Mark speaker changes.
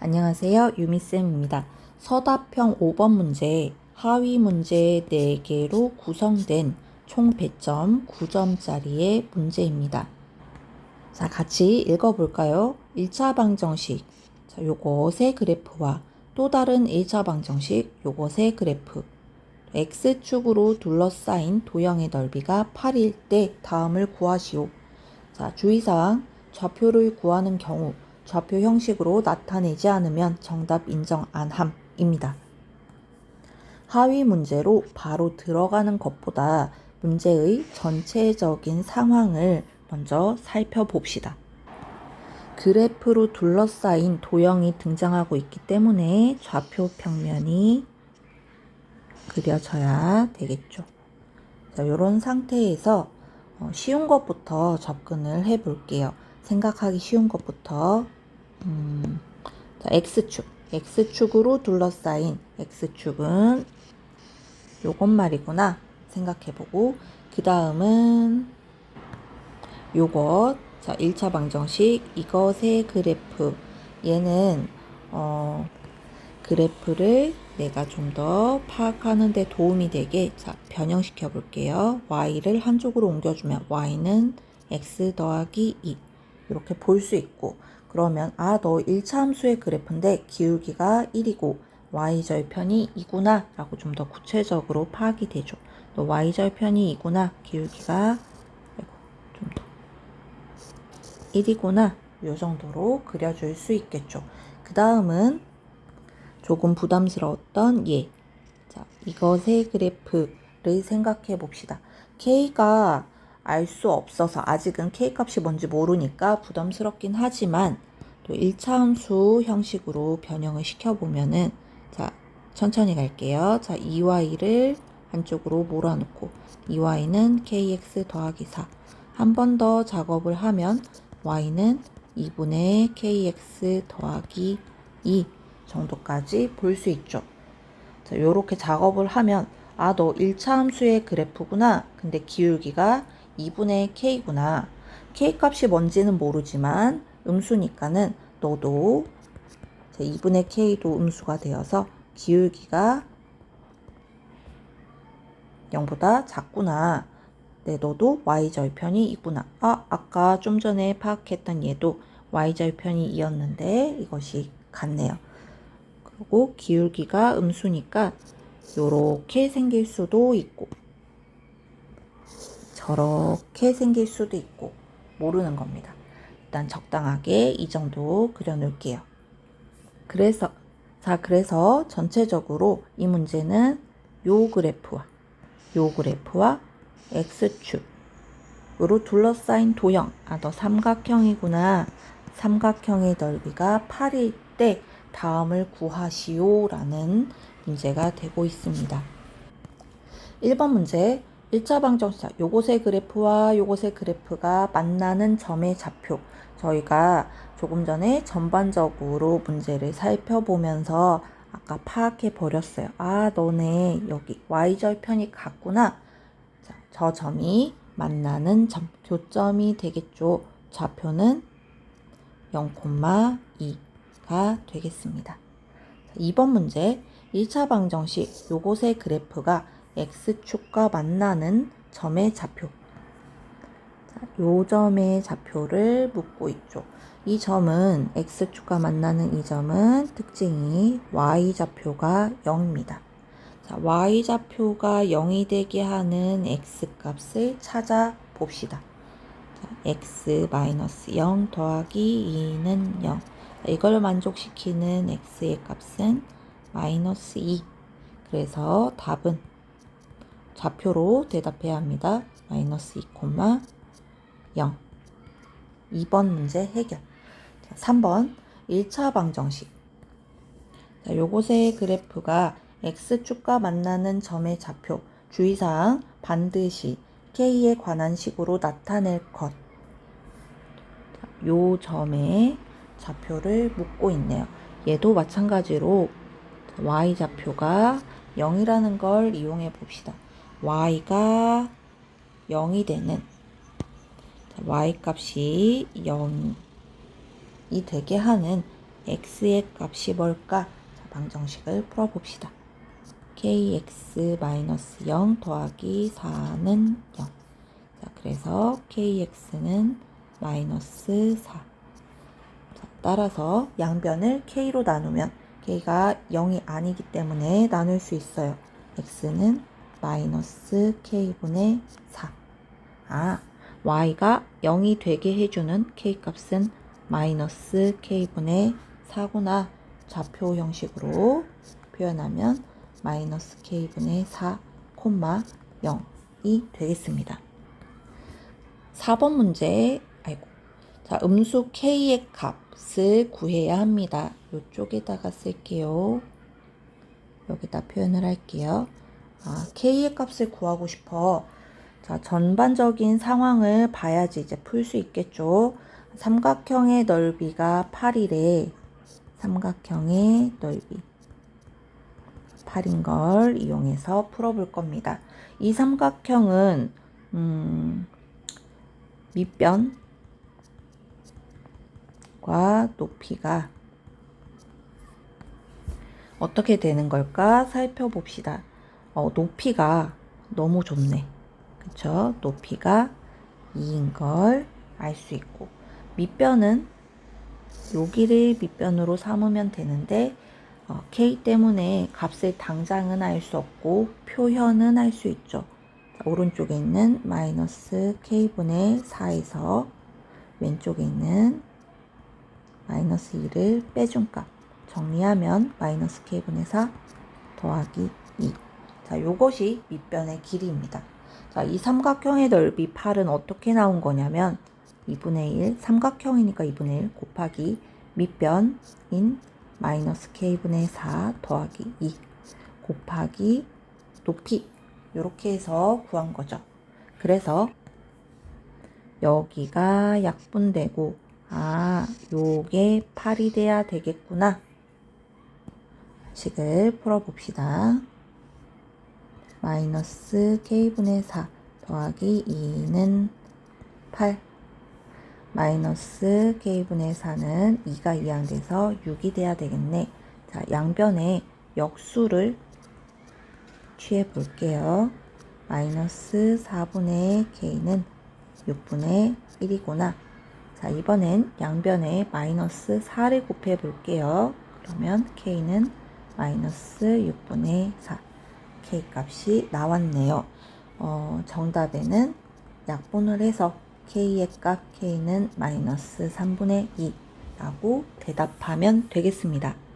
Speaker 1: 안녕하세요. 유미쌤입니다. 서답형 5번 문제, 하위 문제 4개로 구성된 총 배점 9점짜리의 문제입니다. 자, 같이 읽어볼까요? 1차 방정식, 자, 요것의 그래프와 또 다른 1차 방정식, 요것의 그래프. X축으로 둘러싸인 도형의 넓이가 8일 때 다음을 구하시오. 자, 주의사항, 좌표를 구하는 경우 좌표 형식으로 나타내지 않으면 정답 인정 안 함입니다. 하위 문제로 바로 들어가는 것보다 문제의 전체적인 상황을 먼저 살펴봅시다. 그래프로 둘러싸인 도형이 등장하고 있기 때문에 좌표 평면이 그려져야 되겠죠. 자, 이런 상태에서 어, 쉬운 것부터 접근을 해 볼게요. 생각하기 쉬운 것부터 음, 자, X축. X축으로 둘러싸인 X축은 요것 말이구나. 생각해보고. 그 다음은 요것. 자 1차 방정식. 이것의 그래프. 얘는 어, 그래프를 내가 좀 더 파악하는 데 도움이 되게 자 변형시켜 볼게요. y를 한쪽으로 옮겨주면 y는 x 더하기 2 이렇게 볼 수 있고 그러면 아 너 1차 함수의 그래프인데 기울기가 1이고 y절편이 2구나 라고 좀 더 구체적으로 파악이 되죠. 너 y절편이 2구나 기울기가 좀 더 1이구나 요 정도로 그려줄 수 있겠죠. 그 다음은 조금 부담스러웠던 예. 자, 이것의 그래프를 생각해 봅시다. k가 알 수 없어서 아직은 k 값이 뭔지 모르니까 부담스럽긴 하지만 또 1차 함수 형식으로 변형을 시켜보면은 자 천천히 갈게요. 자 2y를 한쪽으로 몰아놓고 2y는 kx 더하기 4 한 번 더 작업을 하면 y는 2분의 kx 더하기 2 정도까지 볼 수 있죠. 자, 요렇게 작업을 하면 아, 너 1차 함수의 그래프구나. 근데 기울기가 2분의 k구나. k 값이 뭔지는 모르지만 음수니까는 너도 2분의 k도 음수가 되어서 기울기가 0보다 작구나. 네, 너도 y절편이 있구나. 아, 아까 좀 전에 파악했던 얘도 y절편이 이었는데 이것이 같네요. 그리고 기울기가 음수니까 요렇게 생길 수도 있고 저렇게 생길 수도 있고 모르는 겁니다. 일단 적당하게 이 정도 그려놓을게요. 그래서 자 그래서 전체적으로 이 문제는 요 그래프와 요 그래프와 x축으로 둘러싸인 도형 아 너 삼각형이구나 삼각형의 넓이가 8일 때 다음을 구하시오 라는 문제가 되고 있습니다. 1번 문제 1차 방정식 요것의 그래프와 요것의 그래프가 만나는 점의 좌표 저희가 조금 전에 전반적으로 문제를 살펴보면서 아까 파악해 버렸어요. 아 너네 여기 y절 편이 같구나. 자, 저 점이 만나는 점 교점이 되겠죠. 좌표는 0,2가 되겠습니다. 2번 문제 1차 방정식 요것의 그래프가 x축과 만나는 점의 좌표 자, 요 점의 좌표를 묻고 있죠. 이 점은 x축과 만나는 이 점은 특징이 y좌표가 0입니다. 자, y좌표가 0이 되게 하는 x값을 찾아 봅시다. 자, x-0 더하기 2는 0. 이걸 만족시키는 x의 값은 마이너스 2. 그래서 답은 좌표로 대답해야 합니다. 마이너스 2, 0. 2번 문제 해결. 자, 3번 1차 방정식. 자, 요것의 그래프가 x축과 만나는 점의 좌표. 주의사항 반드시 k에 관한 식으로 나타낼 것. 자, 요 점의 좌표를 묻고 있네요. 얘도 마찬가지로 y좌표가 0이라는 걸 이용해 봅시다. Y가 0이 되는 y 값이 0이 되게 하는 x의 값이 뭘까? 자, 방정식을 풀어봅시다. kx-0 더하기 4는 0. 자, 그래서 kx는 마이너스 4. 자, 따라서 양변을 k로 나누면 k가 0이 아니기 때문에 나눌 수 있어요. x는 마이너스 k분의 4. 아, y가 0이 되게 해주는 k 값은 마이너스 k분의 4구나. 좌표 형식으로 표현하면 마이너스 k분의 4, 콤마 0이 되겠습니다. 4번 문제, 아이고. 자, 음수 k의 값을 구해야 합니다. 이쪽에다가 쓸게요. 여기다 표현을 할게요. 아, k의 값을 구하고 싶어. 자, 전반적인 상황을 봐야지 이제 풀 수 있겠죠. 삼각형의 넓이가 8이래. 삼각형의 넓이. 8인 걸 이용해서 풀어볼 겁니다. 이 삼각형은, 음, 밑변과 높이가 어떻게 되는 걸까 살펴봅시다. 어, 높이가 너무 좁네. 그쵸? 높이가 2인 걸 알 수 있고, 밑변은 여기를 밑변으로 삼으면 되는데, 어, k 때문에 값을 당장은 알 수 없고, 표현은 할수 있죠. 자, 오른쪽에 있는 마이너스 k분의 4에서 왼쪽에 있는 마이너스 2를 빼준 값. 정리하면 마이너스 k분의 4 더하기 2. 자, 요것이 밑변의 길이입니다. 자, 이 삼각형의 넓이 8은 어떻게 나온 거냐면 2분의 1, 삼각형이니까 2분의 1 곱하기 밑변인 마이너스 k분의 4 더하기 2 곱하기 높이 이렇게 해서 구한 거죠. 그래서 여기가 약분되고 아 요게 8이 돼야 되겠구나. 식을 풀어봅시다. 마이너스 k분의 4 더하기 2는 8 마이너스 k분의 4는 2가 이항돼서 6이 돼야 되겠네. 자, 양변에 역수를 취해 볼게요. 마이너스 4분의 k는 6분의 1이구나. 자, 이번엔 양변에 마이너스 4를 곱해 볼게요. 그러면 k는 마이너스 6분의 4. K 값이 나왔네요. 어, 정답에는 약분을 해서 k의 값 k는 마이너스 3분의 2라고 대답하면 되겠습니다.